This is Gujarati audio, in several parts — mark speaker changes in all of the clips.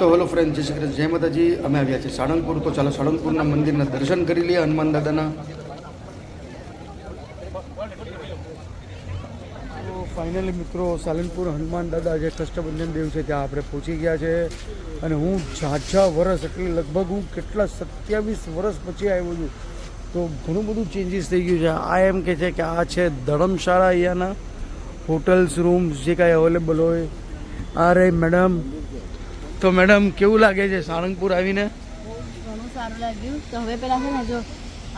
Speaker 1: તો હેલો ફ્રેન્ડ જય શ્રી કૃષ્ણ. જય માતાજી, અમે આવ્યા છીએ સાળંગપુર. તો ચાલો સાળંગપુરના મંદિરના દર્શન કરી લઈએ હનુમાન દાદાના. ફાઇનલી મિત્રો સાલનપુર હનુમાન દાદા જે કષ્ટભંજન દેવ છે ત્યાં આપણે પહોંચી ગયા છે. અને હું ઝાઝા વર્ષ એટલે લગભગ હું કેટલા સત્યાવીસ વર્ષ પછી આવ્યો છું. તો ઘણું બધું ચેન્જીસ થઈ ગયું છે. આ એમ કે છે કે આ છે ધર્મશાળા અહીંયાના. હોટલ્સ રૂમ્સ જે કાંઈ અવેલેબલ હોય. આ રે મેડમ તો મેડમ કેવું લાગે છે સાળંગપુર આવીને?
Speaker 2: ઘણું સારું લાગ્યું. તો હવે પેલા છે ને જો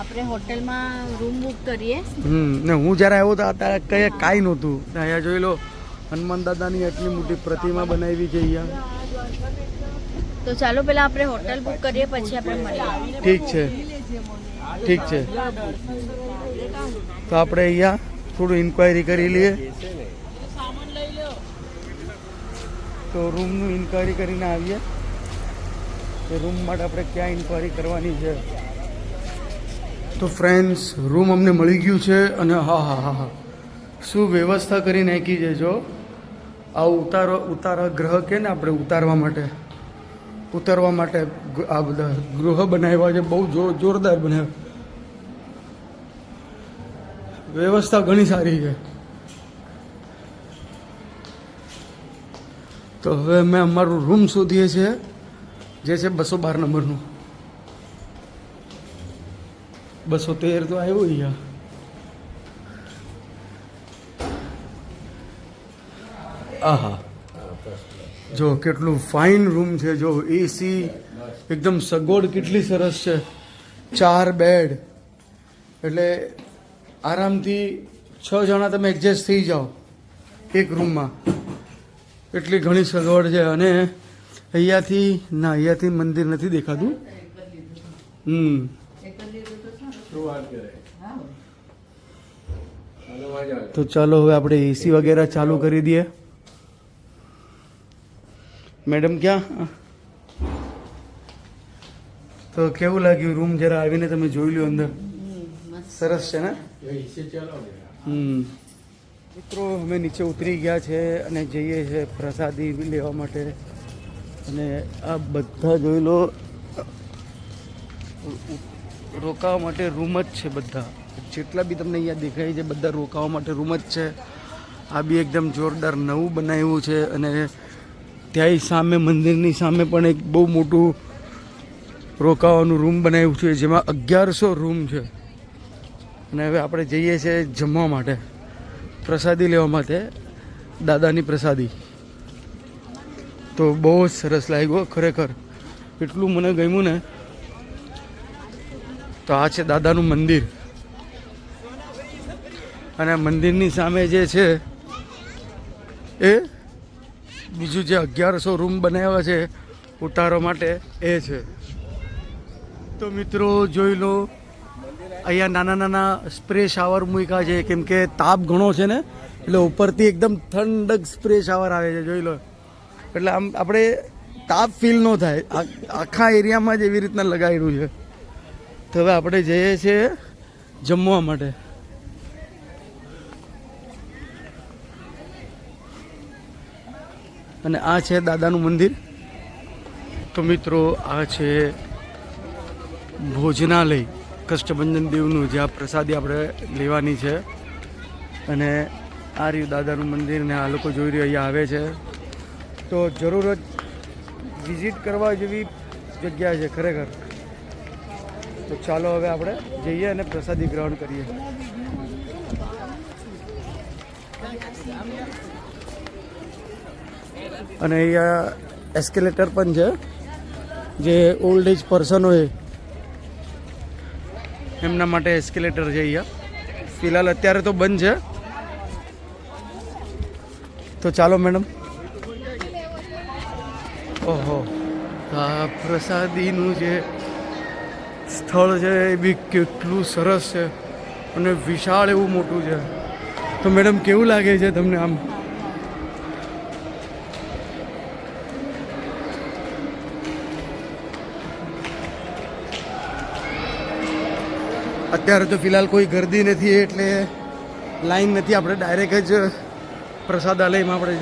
Speaker 2: આપણે હોટેલમાં રૂમ બુક કરીએ.
Speaker 1: હમ ને હું જ્યારે આવ્યો તો ત્યારે કંઈ કાંઈ નહોતું. ને અહીંયા જોઈ લો હનુમાન દાદાની આટલી મોટી પ્રતિમા બનાવી છે અહીંયા.
Speaker 2: તો ચાલો પેલા આપણે હોટેલ બુક કરીએ પછી આપણે મળીએ.
Speaker 1: ઠીક છે. ઠીક છે. તો આપણે અહીંયા થોડું ઇન્ક્વાયરી કરી લઈએ. તો રૂમનું ઇન્ક્વાયરી કરીને આવીએ. કે રૂમ માટે આપણે ક્યાં ઇન્ક્વાયરી કરવાની છે? તો ફ્રેન્ડ્સ રૂમ અમને મળી ગયું છે અને હા હા હા હા. શું વ્યવસ્થા કરી નાખી છે જો? આ ઉતારો, ઉતારા ગ્રહ કે ને આપણે ઉતારવા માટે? ઉતારવા માટે આ બધા ગૃહ બનાવ્યા છે, બહુ જો, જોરદાર બનાવ્યા. વ્યવસ્થા ઘણી સારી છે. તો હવે મેં અમારું રૂમ શોધીએ છીએ જે છે બસો બાર નંબરનું. બસો તેર તો આવ્યો અહીંયા. આહા. જો કેટલું ફાઇન રૂમ છે, જો એસી એકદમ સગવડ કેટલી સરસ છે. ચાર બેડ એટલે આરામથી છ જણા તમે એડજસ્ટ થઈ જાઓ એક રૂમમાં એટલી ઘણી સગવડ છે અને અહીંયાથી ના અહીંયાથી મંદિર નથી દેખાતું. હમ. તો ચાલો હવે આપણે એસી વગેરે ચાલુ કરી દઈએ. મેડમ ક્યાં? તો કેવું લાગ્યું રૂમ? જરા આવીને તમે જોઈ લો અંદર. સરસ છે ને? હમ. મિત્રો, અમે નીચે ઉતરી ગયા છે અને જઈએ છે પ્રસાદી લેવા માટે. અને આ બધા જોઈ લો, રોકાવા માટે રૂમ જ છે બધા. જેટલા બી તમને અહીંયા દેખાય છે, બધા રોકાવા માટે રૂમ જ છે. આ બી એકદમ જોરદાર નવું બનાવ્યું છે અને ત્યાંય સામે, મંદિરની સામે પણ એક બહુ મોટું રોકાવાનું રૂમ બનાવ્યું છે, જેમાં અગિયારસો રૂમ છે. અને હવે આપણે જઈએ છીએ જમવા માટે. પ્રસાદી લેવા માટે, દાદાની પ્રસાદી. તો બહુ જ સરસ લાગ્યો ખરેખર. એટલું મને ગમ્યું ને, તો આ છે દાદાનું મંદિર. અને મંદિરની સામે જે છે, એ બીજું જે અગિયારસો રૂમ બનાવ્યા છે ઉતારો માટે એ છે. તો મિત્રો, જોઈ લો અહીંયા નાના નાના સ્પ્રે શાવર મૂક્યા છે. કેમ કે તાપ ઘણો છે ને, એટલે ઉપરથી એકદમ ઠંડક સ્પ્રે શાવર આવે છે, જોઈ લો. એટલે આમ આપણે તાપ ફીલ ન થાય. આખા એરિયામાં જ એવી રીતના લગાવેલું છે. તો હવે આપણે જઈએ છીએ જમવા માટે. અને આ છે દાદાનું મંદિર. તો મિત્રો, આ છે ભોજનાલય. કષ્ટભંજન દેવનું જ્યાં પ્રસાદી આપણે લેવાની છે અને આ રહ્યું દાદાનું મંદિર ને આ લોકો જોઈ રહ્યા, અહીંયા આવે છે. તો જરૂર જ વિઝિટ કરવા જેવી જગ્યા છે ખરેખર. તો ચાલો હવે આપણે જઈએ અને પ્રસાદી ગ્રહણ કરીએ. અને અહીંયા એસ્કેલેટર પણ છે. જે ઓલ્ડ એજ પર્સન હોય એમના માટે એસ્કેલેટર છે અહીંયા. ફિલહાલ અત્યારે તો બંધ છે. તો ચાલો મેડમ. ઓહો. આ પ્રસાદીનું જે સ્થળ છે એ બી કેટલું સરસ છે અને વિશાળ એવું મોટું છે. તો મેડમ, કેવું લાગે છે તમને આમ? અત્યારે તો ફિલહાલ કોઈ ગરદી નથી એટલે લાઈન નથી. આપણે ડાયરેક્ટ જ પ્રસાદાલયમાં આપણે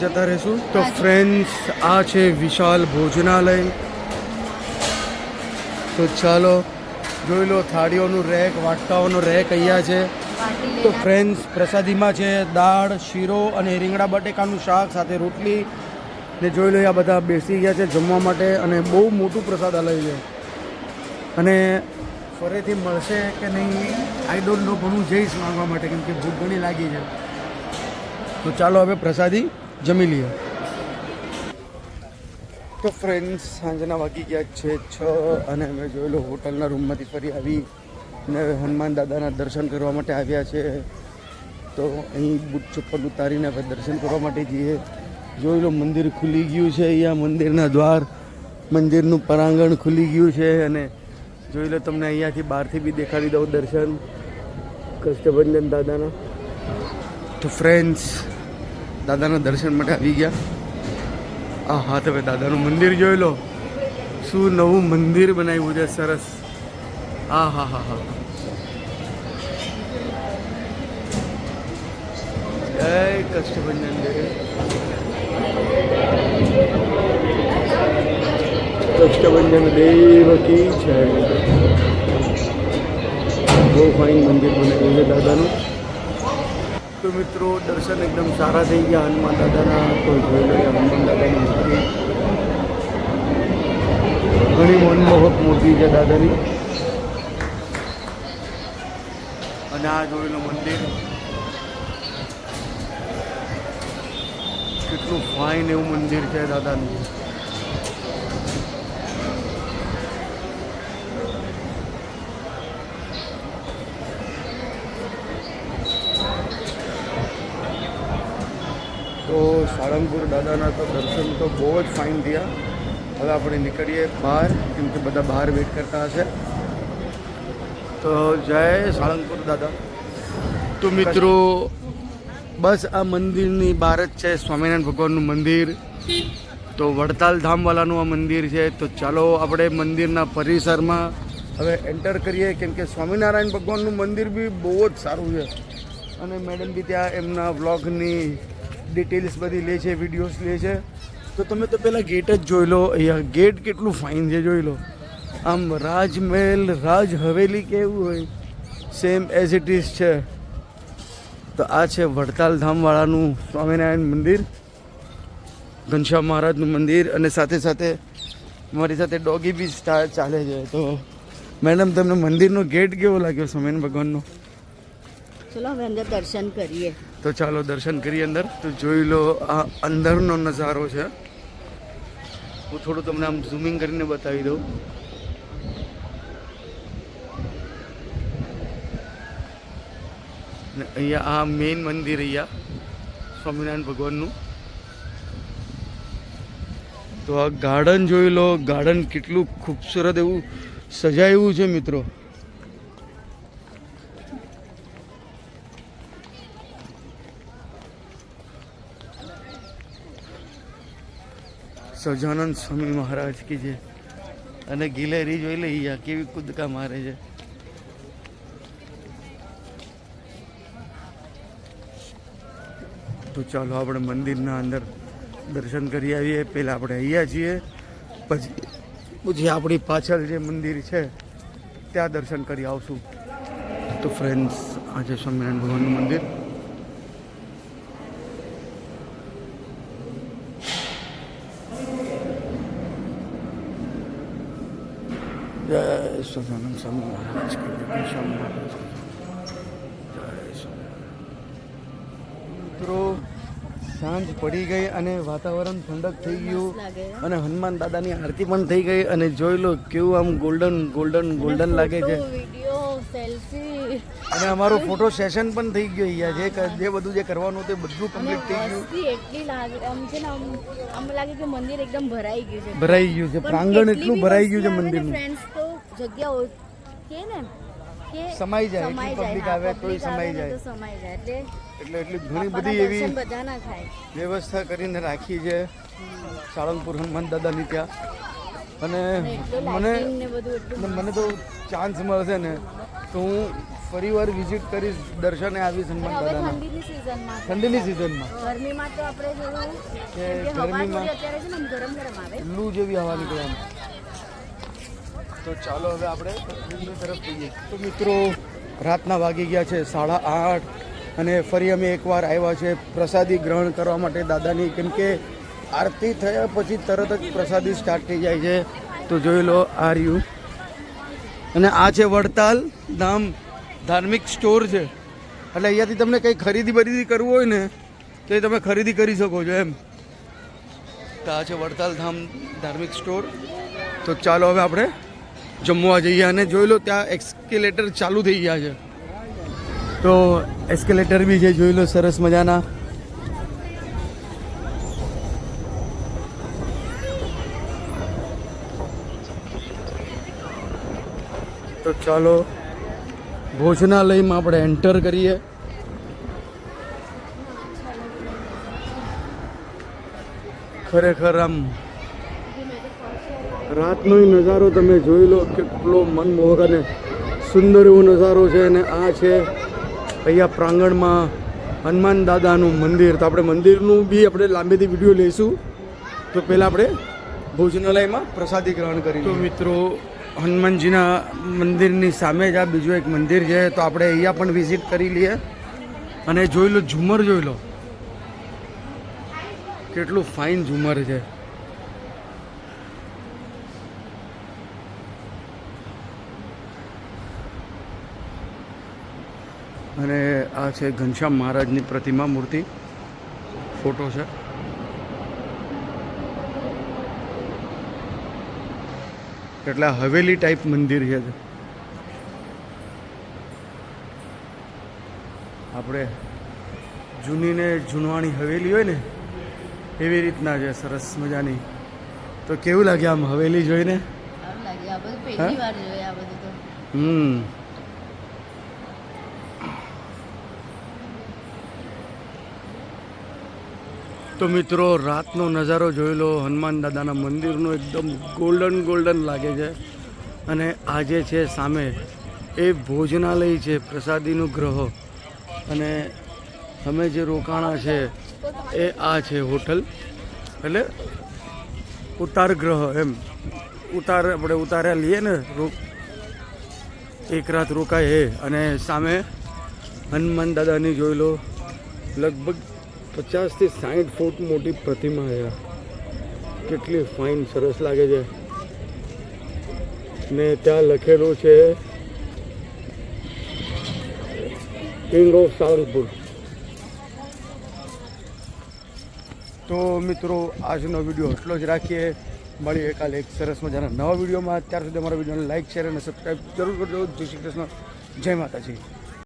Speaker 1: જતા રહીશું. તો ફ્રેન્ડ્સ આ છે વિશાલ ભોજનાલય. તો ચાલો જોઈ લો થાળીઓનું રેક વાટકાઓનો રેક અહીંયા છે. તો ફ્રેન્ડ્સ પ્રસાદીમાં છે દાળ શીરો અને રીંગણા બટેકાનું શાક સાથે રોટલી. ને જોઈ લો આ બધા બેસી ગયા છે જમવા માટે અને બહુ મોટું પ્રસાદાલય છે. અને ફરીથી મળશે કે નહીં આઈ ડોન્ટ નો પણ હું જઈશ માંગવા માટે, કેમ કે ભૂખ ઘણી લાગી છે. તો ચાલો હવે પ્રસાદી જમી લઈએ. તો ફ્રેન્ડ્સ સાંજના વાગી ગયા છે છ અને અમે જોયેલો હોટલના રૂમમાંથી ફરી આવી અને હનુમાન દાદાના દર્શન કરવા માટે આવ્યા છે. તો અહીં બુટ ચપ્પલ ઉતારીને આપણે દર્શન કરવા માટે જઈએ. જોઈ મંદિર ખુલી ગયું છે, અહીંયા મંદિરના દ્વાર, મંદિરનું પરાંગણ ખુલી ગયું છે અને જોઈ લો, તમને અહીંયાથી બહારથી બી દેખાડી દઉં દર્શન. કષ્ટભંજન દાદાના. તો ફ્રેન્ડ્સ દાદાના દર્શન માટે આવી ગયા. આ હા, તમે દાદાનું મંદિર જોઈ લો. શું નવું મંદિર બનાવ્યું છે, સરસ. હા હા હા હા. જય કષ્ટભંજન દેવ કષ્ટભંજન દેવ કી છે બહુ ફાઇન મંદિર બનાવ્યું છે દાદાનું. તો મિત્રો, દર્શન એકદમ સારા થઈ ગયા. હનુમાન દાદાના તો જોઈ લો હનુમાન દાદાની મૂર્તિ. ઘણી મનમોહક મૂર્તિ છે દાદાની. અને આ જોયેલું મંદિર કેટલું ફાઇન એવું મંદિર છે દાદાનું તો સાળંગપુર દાદાના તો દર્શન તો બહુ જ ફાઇન થયા. હવે આપણે નીકળીએ બહાર કેમ કે બધા બહાર વેઇટ કરતા હશે. તો જય સાળંગપુર દાદા. તો મિત્રો બસ આ મંદિરની બહાર જ છે સ્વામિનારાયણ ભગવાનનું મંદિર. તો વડતાલ ધામવાલાનું આ મંદિર છે. તો ચાલો આપણે મંદિરના પરિસરમાં હવે એન્ટર કરીએ કેમ કે સ્વામિનારાયણ ભગવાનનું મંદિર બી બહુ જ સારું છે. અને મેડમ બી ત્યાં એમના વ્લોગની ડિટેલ્સ બધી લે છે વિડીયોઝ લે છે. તો તમે તો પહેલાં ગેટ જ જોઈ લો. અહીંયા ગેટ કેટલું ફાઇન છે જોઈ લો. આમ રાજમહેલ રાજ હવેલી કેવું હોય? સેમ એઝ ઇટ ઇઝ છે. તો આ છે વડતાલ ધામવાળાનું સ્વામિનારાયણ મંદિર, ઘનશ્યામ મહારાજનું મંદિર અને સાથે સાથે મારી સાથે ડોગી બી ચાલે છે. તો મેડમ, તમને મંદિરનો ગેટ કેવો લાગ્યો સ્વામિનારાયણ ભગવાનનો?
Speaker 2: ચલો હવે અંદર દર્શન કરીએ.
Speaker 1: તો ચાલો દર્શન કરીએ અંદર. તો જોઈ લો આ અંદરનો નજારો છે. હું થોડું તમને આમ ઝૂમિંગ કરીને બતાવી દઉં. અહીંયા આ મેઇન મંદિર અહીંયા, સ્વામિનારાયણ ભગવાનનું. તો આ ગાર્ડન જોઈ લો ગાર્ડન કેટલું ખૂબસૂરત એવું સજાયું છે મિત્રો. સજાનંદ સ્વામી મહારાજ કી છે અને ગિલેરી જોઈ લે અહીંયા કેવી કૂદકા મારે છે. તો ચાલો આપણે મંદિરના અંદર દર્શન કરી આવીએ. પહેલાં આપણે અહીંયા છીએ. પછી પછી આપણી પાછળ જે મંદિર છે, ત્યાં દર્શન કરી આવશું. તો ફ્રેન્ડ્સ આજે સ્વામિનારાયણ ભગવાનનું મંદિર. જય સદાનંદ સ્વામી મહારાજ સ્વામી મહારાજ જય. જય સ્વામી. મિત્રો સાંજ પડી ગઈ અને વાતાવરણ ઠંડક થઈ ગયું અને હનુમાન દાદાની આરતી પણ થઈ ગઈ અને જોઈ લો કેવું આમ ગોલ્ડન ગોલ્ડન ગોલ્ડન લાગે છે
Speaker 2: સેલ્ફી.
Speaker 1: અને અમારો ફોટો સેશન પણ થઈ ગયું અહીંયા જે જે બધું જે કરવાનું તે બધું કમ્પ્લીટ થઈ ગયું.
Speaker 2: એટલી લાગે આમ છે ને આમ આમ લાગે કે મંદિર એકદમ ભરાઈ ગયું છે.
Speaker 1: ભરાઈ ગયું છે પ્રાંગણ એટલું ભરાઈ ગયું છે મંદિરનું.
Speaker 2: ફ્રેન્ડ્સ તો જગ્યા કે ને
Speaker 1: સમાઈ જાય, એટલી આવે તોય સમાઈ જાય.
Speaker 2: તો સમાઈ જાય. એટલે
Speaker 1: એટલે ઘણી બધી એવી વ્યવસ્થા કરીને રાખી છે. સાળંગપુર હનુમાન દાદાની ત્યાં. અને મને મને તો ચાન્સ મળશે ને. તો હું ફરી વાર વિઝિટ કરીશ દર્શને આવીશ હનુમાન દાદાના
Speaker 2: ઠંડીની સિઝનમાં
Speaker 1: ઠંડીની સિઝનમાં
Speaker 2: ગરમીમાં તો આપણે જોયું
Speaker 1: કે ગરમીમાં-
Speaker 2: અત્યારે છે ને ગરમ ગરમ આવે.
Speaker 1: લૂ જેવી હવા નીકળે તો ચાલો હવે આપણે તરફ જઈએ. તો મિત્રો રાતના વાગી ગયા છે સાડા આઠ અને ફરી અમે એકવાર આવ્યા છે પ્રસાદી ગ્રહણ કરવા માટે દાદાની. કેમ કે આરતી થયા પછી તરત જ પ્રસાદી સ્ટાર્ટ થઈ જાય છે. તો જોઈ લો આ રહ્યું. અને આ છે વડતાલ ધામ ધાર્મિક સ્ટોર છે. એટલે અહીંયાથી તમને કંઈ ખરીદી બરીદી કરવું હોય ને, તો એ તમે ખરીદી કરી શકો છો એમ. તો આ છે વડતાલ ધામ ધાર્મિક સ્ટોર. તો ચાલો હવે આપણે જમવા જઈએ અને જોઈ લો ત્યાં એક્સ્કેલેટર ચાલુ થઈ ગયા છે. તો એસ્કેલેટર બી છે, જોઈ લો સરસ મજાના. તો ચાલો ભોજનાલયમાં આપણે એન્ટર કરીએ. ખરેખર આમ રાતનો નજારો તમે જોઈ લો, કેટલો મનમોહક અને સુંદર એવો નજારો છે અને આ છે અહીંયા પ્રાંગણમાં હનુમાન દાદાનું મંદિર. તો આપણે મંદિરનું બી આપણે લાંબેથી વીડિયો લઈશું. તો પહેલાં આપણે ભોજનાલયમાં પ્રસાદી ગ્રહણ કરી તો મિત્રો હનુમાનજીના મંદિરની સામે જ આ બીજું એક મંદિર છે, તો આપણે અહીંયા પણ વિઝિટ કરી લઈએ. અને જોઈ લો, ઝુમર જોઈ લો. કેટલું ફાઇન ઝુમર છે. અને આ છે ઘનશ્યામ મહારાજની પ્રતિમા મૂર્તિ. ફોટો છે. એટલે હવેલી ટાઈપ મંદિર છે. આપણે જૂની ને જૂનવાણી હવેલી હોય ને એવી રીતના છે સરસ મજાની. તો કેવું લાગે આમ હવેલી જોઈને? હમ. તો મિત્રો, રાતનો નજારો જોઈ લો. હનુમાન દાદાના મંદિરનો એકદમ ગોલ્ડન ગોલ્ડન લાગે છે. અને આજે છે સામે એ ભોજનાલય છે, પ્રસાદીનું ગ્રહ. અને અમે જે રોકાણા છે, એ આ છે હોટલ. એટલે ઉતાર ગ્રહ એમ. ઉતાર, આપણે ઉતાર્યા લઈએ ને એક રાત રોકાય હે. અને સામે હનુમાન દાદાની જોઈ લો. લગભગ પચાસથી સાઠ ફૂટ મોટી પ્રતિમા છે. કેટલી ફાઇન સરસ લાગે છે. ને ત્યાં લખેલું છે કિંગ ઓફ સાવરપુર તો મિત્રો, આજનો વીડિયો એટલો જ રાખીએ. મળીએ કાલે એક સરસ મજાના નવા વિડીયોમાં. ત્યાર સુધી અમારા વિડીયોને લાઇક શેર અને સબસ્ક્રાઈબ જરૂર કરજો. જય શ્રી કૃષ્ણ. જય માતાજી.